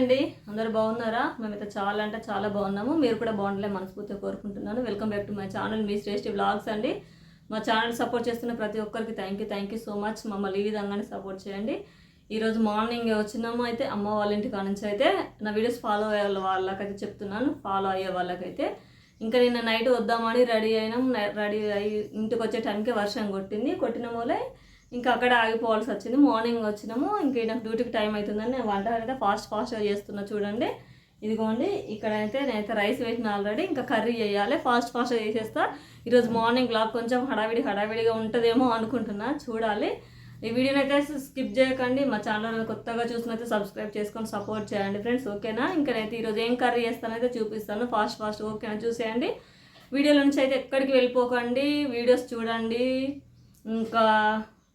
అండి. అందరూ బాగున్నారా? మేమైతే చాలా అంటే చాలా బాగున్నాము. మీరు కూడా బాగుండలే మనస్ఫూర్తిగా కోరుకుంటున్నాను. Welcome back to my channel me Shreshti blogs అండి. మా ఛానల్ సపోర్ట్ చేస్తున్న ప్రతి ఒక్కరికి thank you thank you so much మమ్మల్ని ఈ విధంగానే సపోర్ట్ చేయండి. ఈరోజు మార్నింగ్ వచ్చినాము అయితే అమ్మ వాళ్ళ ఇంటి నుంచి అయితే నా వీడియోస్ ఫాలో అయ్యే వాళ్ళకైతే చెప్తున్నాను. ఫాలో అయ్యే వాళ్ళకైతే. ఇంకా నిన్న నైట్ వద్దామని రెడీ అయినాం. రెడీ అయ్యి ఇంటికి వచ్చే టైంకి వర్షం కొట్టింది. కొట్టిన మూలే ఇంకా అక్కడ ఆగిపోవాల్సి వచ్చింది. మార్నింగ్ వచ్చినాము. ఇంకా నాకు డ్యూటీకి టైం అవుతుందని నేను వంట అయితే ఫాస్ట్ ఫాస్ట్గా చేస్తున్నా చూడండి. ఇదిగోండి ఇక్కడైతే నేనైతే రైస్ వేసిన ఆల్రెడీ. ఇంకా కర్రీ చేయాలి. ఫాస్ట్ ఫాస్ట్గా చేసేస్తా. ఈరోజు మార్నింగ్ బ్లాగ్ కొంచెం హడావిడి హడావిడిగా ఉంటుందేమో అనుకుంటున్నా. చూడాలి. ఈ వీడియోని అయితే స్కిప్ చేయకండి. మా ఛానల్ కొత్తగా చూసినైతే సబ్స్క్రైబ్ చేసుకొని సపోర్ట్ చేయండి ఫ్రెండ్స్. ఓకేనా? ఇంకా నైతే ఈరోజు ఏం కర్రీ చేస్తానైతే చూపిస్తాను. ఫాస్ట్ ఫాస్ట్ ఓకేనా? చూసేయండి. వీడియోల నుంచి అయితే ఎక్కడికి వెళ్ళిపోకండి. వీడియోస్ చూడండి. ఇంకా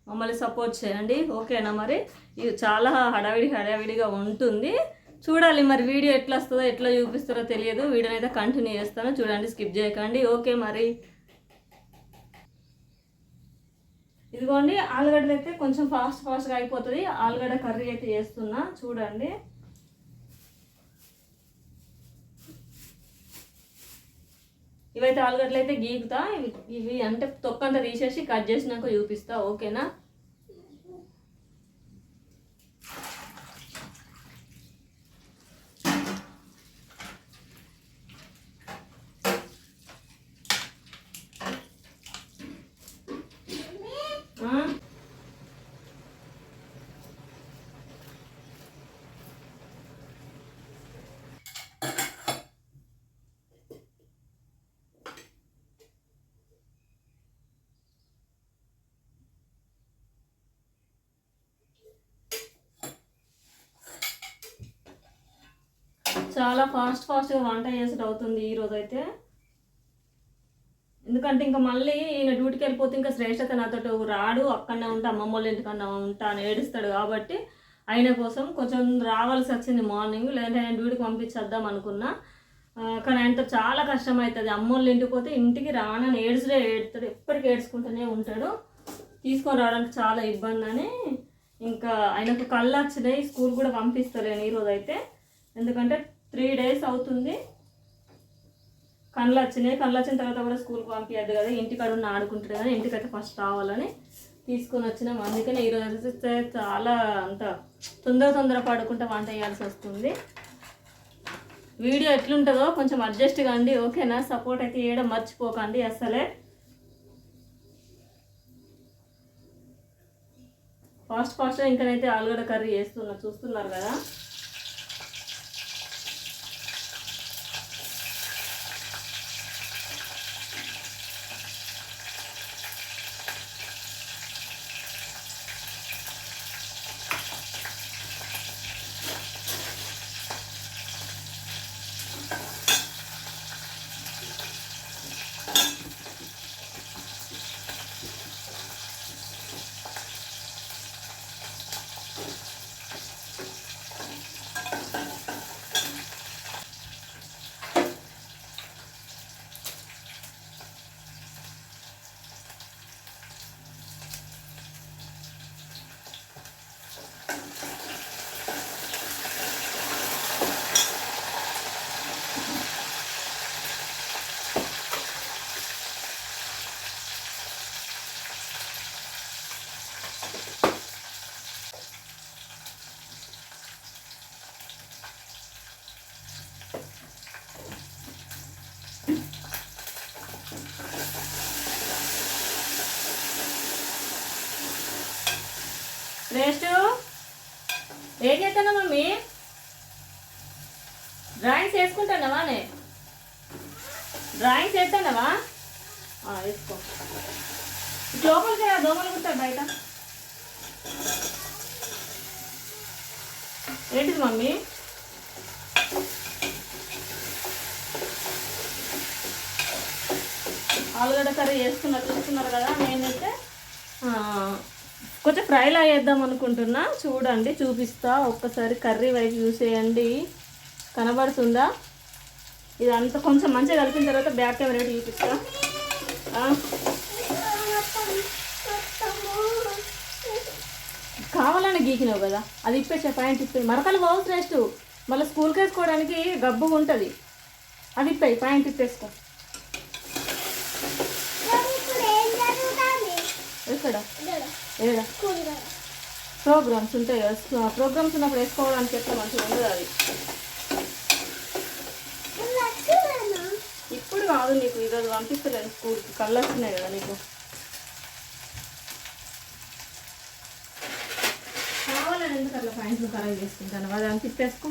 మమ్మల్ని సపోర్ట్ చేయండి. ఓకేనా మరి? ఇది చాలా హడావిడి హడావిడిగా ఉంటుంది. చూడాలి మరి వీడియో ఎట్లా వస్తుందో ఎట్లా చూపిస్తారో తెలియదు. వీడియోని అయితే కంటిన్యూ చేస్తాను. చూడండి స్కిప్ చేయకండి. ఓకే మరి. ఇదిగోండి ఆలుగడ్డలు అయితే కొంచెం ఫాస్ట్ ఫాస్ట్గా అయిపోతుంది. ఆలుగడ్డ కర్రీ అయితే చేస్తున్నా. చూడండి. ఇవైతే ఆలుగడ్డలు అయితే గీకుతా. ఇవి ఇవి అంటే తొక్కంతా తీసేసి కట్ చేసినాక చూపిస్తా. ఓకేనా? Huh? చాలా ఫాస్ట్ ఫాస్ట్గా వంట చేసేది అవుతుంది ఈరోజు అయితే. ఎందుకంటే ఇంకా మళ్ళీ ఈయన డ్యూటీకి వెళ్ళిపోతే ఇంకా శ్రేష్ఠత నాతో రాడు అక్కడనే ఉంటా అమ్మమ్మ వాళ్ళ ఇంటికన్నా ఉంటా అని ఏడుస్తాడు కాబట్టి ఆయన కోసం కొంచెం రావాల్సి వచ్చింది మార్నింగ్ లేదంటే ఆయన డ్యూటీకి పంపించేద్దాం అనుకున్నా. కానీ ఆయనతో చాలా కష్టం అవుతుంది. అమ్మోళ్ళ ఇంటికి పోతే ఇంటికి రానని ఏడుచుడే ఏడుతాడు ఎప్పటికీ ఏడ్చుకుంటూనే ఉంటాడు. తీసుకొని రావడానికి చాలా ఇబ్బంది అని ఇంకా ఆయనకు కళ్ళు వచ్చినాయి. స్కూల్ కూడా పంపిస్తలేను ఈరోజు అయితే. ఎందుకంటే త్రీ డేస్ అవుతుంది. కళ్ళు వచ్చినాయి. కళ్ళు వచ్చిన తర్వాత కూడా స్కూల్కి పంపించద్దు కదా. ఇంటికాడ ఉన్న ఆడుకుంటాడు కానీ ఇంటికైతే ఫస్ట్ రావాలని తీసుకొని వచ్చినాం. అందుకని ఈరోజు అయితే చాలా అంత తొందర తొందర పడుకుంటే వంట చేయాల్సి వస్తుంది. వీడియో ఎట్లుంటుందో కొంచెం అడ్జస్ట్ కండి. ఓకేనా? సపోర్ట్ అయితే చేయడం మర్చిపోకండి అసలే ఫాస్ట్ ఫాస్ట్గా ఇంకనైతే ఆలుగడ్డ కర్రీ చేస్తున్నా. చూస్తున్నారు కదా శ్రేష్ఠు ఏం చేస్తానా మమ్మీ డ్రాయింగ్స్ వేసుకుంటానవా నే డ్రాయింగ్ చేస్తానవా వేసుకో. లోపలికి దోమలు కుట్టారు బయట. ఏంటిది మమ్మీ? ఆలుగడ్డ కర్రీ చేసుకున్న చూస్తున్నారు కదా నేనైతే కొంచెం ఫ్రైలా వేద్దాం అనుకుంటున్నా. చూడండి చూపిస్తా. ఒక్కసారి కర్రీ వైపు చూసేయండి. కనబడుతుందా? ఇదంతా కొంచెం మంచిగా కలిపిన తర్వాత బ్యాక్ కెమెరా చూపిస్తా. కావాలని గీకినావు కదా అది ఇప్పేసే పాయింట్ ఇప్పే. మరకలు పోవు శ్రేష్ఠు మళ్ళీ స్కూల్కి వేసుకోవడానికి గబ్బుగా ఉంటుంది. అది ఇప్పాయి ప్యాంట్ ఇప్పేసుకో. ఎక్కడ? ఏడా? ప్రోగ్రామ్స్ ఉంటాయి కదా ప్రోగ్రామ్స్ ఉన్నప్పుడు వేసుకోవడానికి ఎట్లా మంచిగా ఉండదు అది నువ్వు వచ్చిందేనా? ఇప్పుడు కాదు నీకు ఈరోజు పంపిస్తలేదు స్కూల్కి కళ్ళు వస్తున్నాయి కదా నీకు. కావాలని ఎందుకు అట్లా ప్యాంట్లు ఖరాబ్ చేసుకుంటాను అది అంత తిప్పేసుకో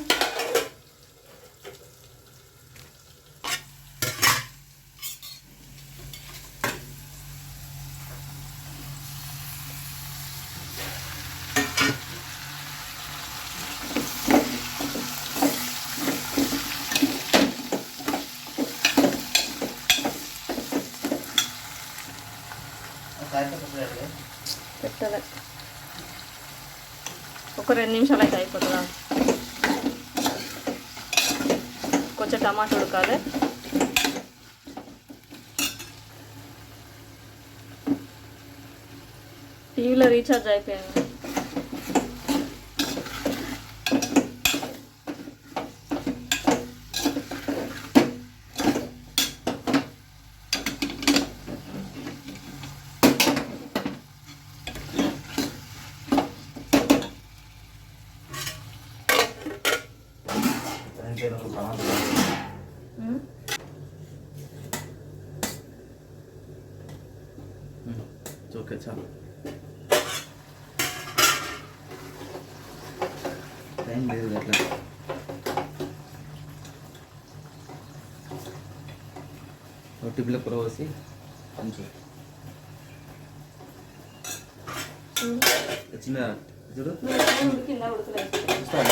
పెట్టలే ఒక రెండు నిమిషాలు అయితే అయిపోతుందా? కొంచెం టమాటా ఉడకాలి. టీవీలో రీఛార్జ్ అయిపోయింది. ఓకే చాలు టైం లేదు అట్లా టిప్లో పోసి కొంచెం చిన్న చూడు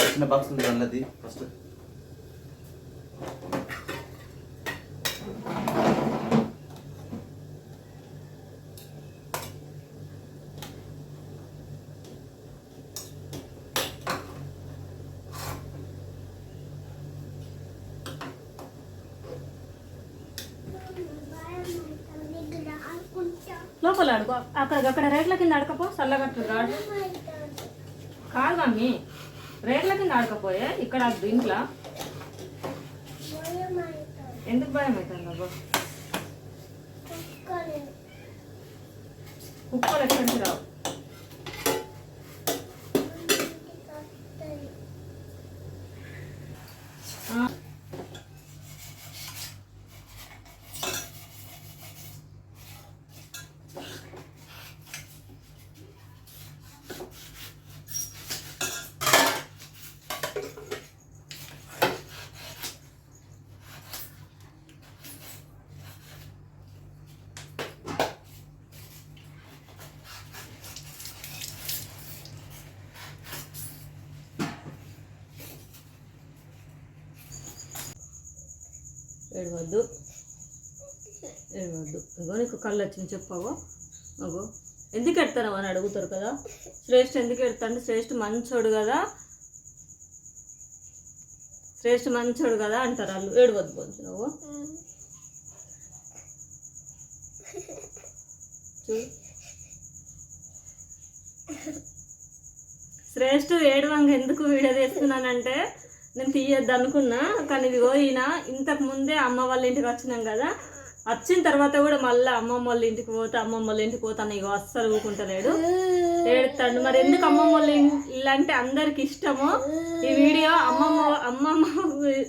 చిన్న బాక్స్ ఉంది అన్నది ఫస్ట్ ఇక్కడ ఆడుకుంటా. లోపల అడుగు అక్కడ అక్కడ రేట్ల కింద అడకపో చల్లగట్టు రాడు. కాదు మమ్మీ రేట్ల కింద ఆడకపోయే ఇక్కడ దీంట్లో. ఎందుకు భయం అవుతుంది అబ్బా? కుక్కలు. ఎక్కడికి రావు. ఏడవద్దు. ఏడవద్దు. ఇగో నీకు కళ్ళు వచ్చింది చెప్పావో. అగో ఎందుకు ఎడతాను అని అడుగుతారు కదా. శ్రేష్ఠ ఎందుకు ఎడతాడు? శ్రేష్ఠ మంచోడు కదా. శ్రేష్ఠ మంచోడు కదా అంటారు వాళ్ళు. ఏడవద్దు కొంచెం నువ్వు. చూడు. శ్రేష్ఠ ఏడవంగ ఎందుకు వీడియో తీస్తున్నానంటే నేను తీయద్దు అనుకున్నా కానీ ఇదిగో ఈయన ఇంతకు ముందే అమ్మ వాళ్ళ ఇంటికి వచ్చినాం కదా. వచ్చిన తర్వాత కూడా మళ్ళీ అమ్మమ్మ వాళ్ళ ఇంటికి పోతే అమ్మమ్మ వాళ్ళ ఇంటికి పోతాను ఇగో అస్సలు ఊకుంటలేడు ఏడుతాడు మరి ఎందుకు అమ్మమ్మ వాళ్ళ ఇన్- ఇల్లు అంటే అందరికి ఇష్టము? ఈ వీడియో అమ్మమ్మ అమ్మమ్మ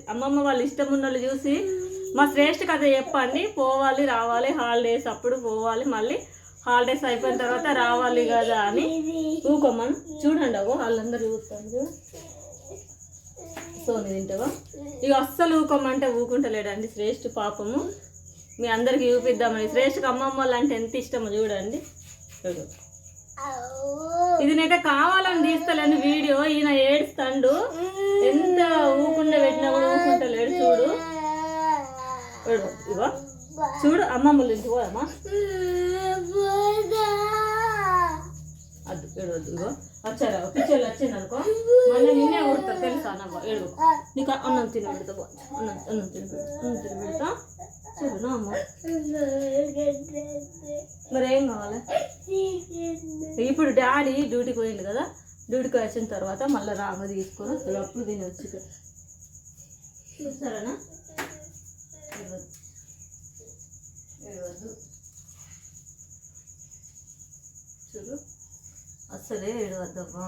అమ్మమ్మ వాళ్ళ ఇష్టం ఉన్న వాళ్ళు చూసి మా శ్రేష్ఠ కథ చెప్పండి. పోవాలి రావాలి హాలిడేస్ అప్పుడు పోవాలి మళ్ళీ హాలిడేస్ అయిపోయిన తర్వాత రావాలి కదా అని. ఊకోమని. చూడండి అగో వాళ్ళందరూ చూస్తాను సోని తింటావా ఇక అస్సలు ఊకోమంటే ఊకుంటలేడండి శ్రేష్ఠ పాపము. మీ అందరికి చూపిద్దామని. శ్రేష్ఠకి అమ్మమ్మ వాళ్ళు అంటే ఎంత ఇష్టమో చూడండి. చూడు. ఇది నేట కావాలని తీస్తలేను వీడియో. ఈయన ఏడుస్తాడు. ఎంత ఊకుండా పెట్టినా కూడా ఊకుంటలేడు చూడు. ఇగో. చూడు అమ్మమ్మ ఇంటికి పోదమ్మా అది ఇగో వచ్చారా? పిచ్చోళ్ళు వచ్చింది అనుకో మళ్ళీ నిన్నే కొడతారు తెలుసా? నవ్వ ఏడు. నీకు అన్నం తిని పెడతా అన్నం అన్నం తిని అన్నం తిని పెడతా. చూడు నా అమ్మ. మరి ఏం కావాలి? ఇప్పుడు డాడీ డ్యూటీకి పోయింది కదా డ్యూటీకి వచ్చిన తర్వాత మళ్ళీ రామ తీసుకొని అసలు అప్పుడు వచ్చి సరేనా ఇవ్వద్దు ఇవ్వద్దు చూడు అస్సలే ఏడవద్దమ్మా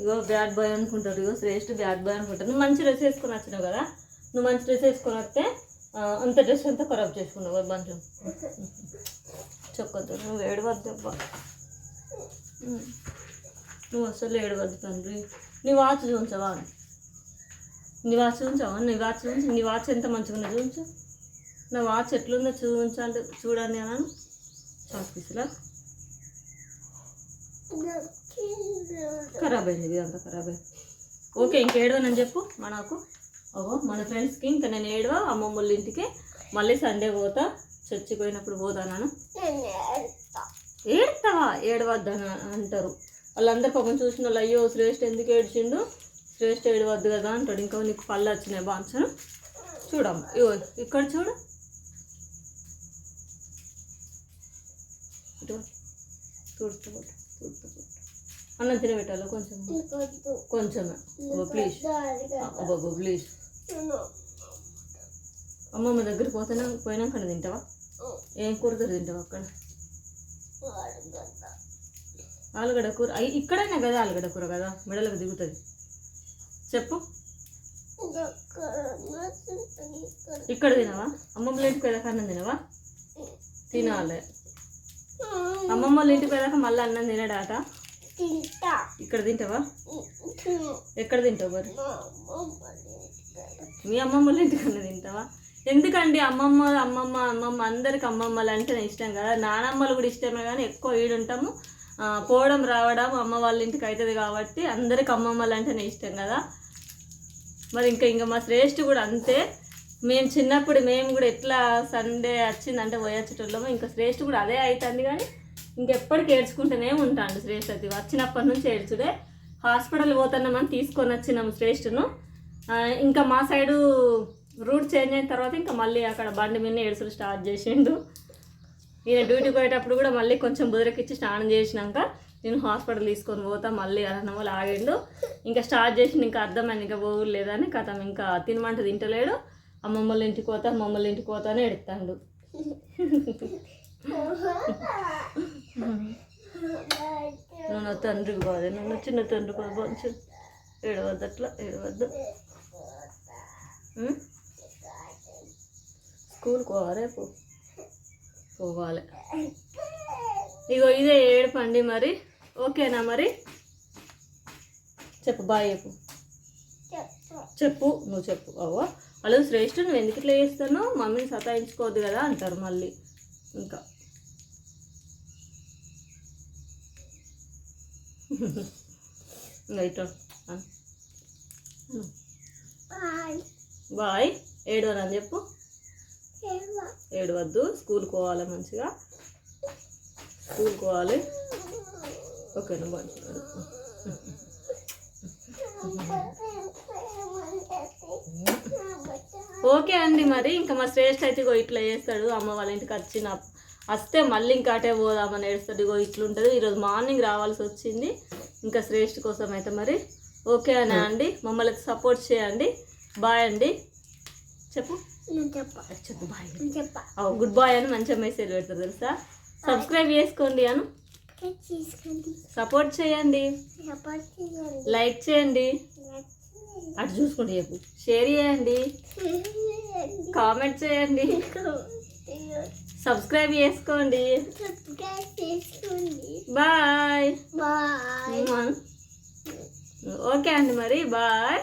ఇగో బ్యాడ్ బాయ్ అనుకుంటాడు ఇగో శ్రేష్ఠ బ్యాడ్ బాయ్ అనుకుంటాడు. నువ్వు మంచి డ్రెస్ వేసుకొని వచ్చినావు కదా నువ్వు మంచి డ్రెస్ వేసుకొని వస్తే అంత డ్రెస్ అంతా ఖరాబ్ చేసుకున్నావు బంధు చొక్కతో నువ్వు ఏడవద్దబ్బా. ఉమ్. నువ్వు అస్సలు ఏడవద్దు తండ్రి. నీ వాచ్ చూపించవా? నీ వాచ్ చూంచావా నీ వాచ్ చూంచి నీ వాచ్ ఎంత మంచిగా చూపించు. నా వాచ్ ఎట్లుందో చూపించాలి చూడండి అన్నాను. చాక్ పీసులా? ఖరాబ్ అయింది ఇదంతా ఖరాబ్ అయింది. ఓకే ఇంకేడవనని చెప్పు మనకు. ఓహో మన ఫ్రెండ్స్కి ఇంకా నేను ఏడవ అమ్మమ్మల వాళ్ళ ఇంటికి మళ్ళీ సండే పోతా చర్చికి పోయినప్పుడు పోతాను ఏడతావా? ఏడవద్దని అంటారు. వాళ్ళందరూ పాపం చూసిన వాళ్ళు అయ్యో శ్రేష్ఠ ఎందుకు ఏడ్చిండు? శ్రేష్ఠ ఏడవద్దు కదా అంటాడు. ఇంకా నీకు పళ్ళు వచ్చినాయి బాంచను చూడమ్మ ఇగో ఇక్కడ చూడు. ఇటు అన్నం తినబెట్టాలి కొంచెం? కొంచెమే. ప్లీజ్. అబ్బో ప్లీజ్. అమ్మమ్మ దగ్గరికి పోతేనే పోయినాక తింటావా? ఏం కూరతో తింటావా అక్కడ? ఆలుగడ్డ. కూర. ఇక్కడైనా కదా ఆలుగడ్డ కూర కదా? మెడలకు దిగుతుంది. చెప్పు. ఇక్కడ తినవా? అమ్మమ్మ వాళ్ళ ఇంటికి పోయాక అన్నం తినవా? తినాలి. అమ్మమ్మ వాళ్ళ ఇంటికి పోయాక మళ్ళీ అన్నం తినడాట? ఇక్కడ తింటావా? ఎక్కడ తింటావు మరి? మా అమ్మమ్మ వాళ్ళ ఇంటికి అన్న తింటావా? ఎందుకండి అమ్మమ్మ అమ్మమ్మ అమ్మమ్మ అందరికి అమ్మమ్మలు అంటేనే ఇష్టం కదా. నానమ్మలు కూడా ఇష్టమే కానీ ఎక్కువ ఈడుంటాము. పోవడం రావడం అమ్మ వాళ్ళ ఇంటికి అవుతుంది కాబట్టి అందరికి అమ్మమ్మలు అంటేనే ఇష్టం కదా. మరి ఇంకా ఇంకా మా శ్రేష్ఠ కూడా అంతే. మేము చిన్నప్పుడు మేము కూడా ఎట్లా సండే వచ్చిందంటే పోయొచ్చేటోళ్ళము ఇంకా శ్రేష్ఠ కూడా అదే అవుతుంది కానీ ఇంకెప్పటికి ఏడ్చుకుంటూనే ఉంటాడు శ్రేష్ఠ అది. వచ్చినప్పటి నుంచి ఏడ్చుడే. హాస్పిటల్ పోతున్నామని తీసుకొని వచ్చినాము శ్రేష్ఠను. ఇంకా మా సైడు రూట్ చేంజ్ అయిన తర్వాత ఇంకా మళ్ళీ అక్కడ బండి మీద ఏడుసులు స్టార్ట్ చేసిండు. ఈయన డ్యూటీకి పోయేటప్పుడు కూడా మళ్ళీ కొంచెం బుదరకిచ్చి స్నానం చేసినాక నేను హాస్పిటల్ తీసుకొని పోతా మళ్ళీ అన్న వాళ్ళు ఆగిండు ఇంకా స్టార్ట్ చేసి ఇంకా అర్థమైంది ఇంకా పోగులు లేదని కథం. ఇంకా తినమంటే తింటలేడు. అమ్మమ్మల ఇంటికి పోతా అమ్మమ్మ వాళ్ళ ఇంటికి పోతానే నువ్వు నా తండ్రికి బాధ నన్ను చిన్న తండ్రి బాధ మంచి ఏడవద్దు అట్లా ఏడవద్దు. స్కూల్కి పోవా రేపు? పోవాలి. ఇగో ఇదే ఏడుపండి మరి. ఓకేనా మరి? చెప్పు బాయ్ చెప్పు. చెప్పు నువ్వు చెప్పు. అవ్వ. వాళ్ళు శ్రేష్ఠ నువ్వు ఎందుకు ఇట్లా చేస్తాను మమ్మీని సతాయించుకోవద్దు కదా అంటారు మళ్ళీ. ఇంకా. ఇంకా. బాయ్ ఏడవరని చెప్పు. ఏడవద్దు. స్కూల్కి పోవాలి మంచిగా. స్కూల్కి పోవాలి. ఓకేనా బాయ్ ఓకే అండి మరి. ఇంకా మా శ్రేష్ఠ అయితే ఇగో ఇట్లా చేస్తాడు. అమ్మ వాళ్ళ ఇంటికి వచ్చిన వస్తే మళ్ళీ ఇంకా అటే పోదామని ఏడుస్తాడు. ఇగో ఇట్లుంటుంది. ఈరోజు మార్నింగ్ రావాల్సి వచ్చింది. ఇంకా శ్రేష్ఠ కోసం అయితే మరి. ఓకే అనే అండి. మమ్మల్ని సపోర్ట్ చేయండి. బాయ్ అండి. చెప్పు. చెప్పా. బాయ్. గుడ్ బాయ్ అని మంచిగా మెసేజ్ పెడతారు తెలుసా? సబ్స్క్రైబ్ చేసుకోండి అను. సపోర్ట్ చేయండి. లైక్ చేయండి. అటు చూసుకుంటే చెప్పు. షేర్ చేయండి. కామెంట్ చేయండి. సబ్స్క్రైబ్ చేసుకోండి. సబ్స్క్రైబ్ చేసుకోండి బాయ్. బాయ్. ఓకే అండి మరి. బాయ్.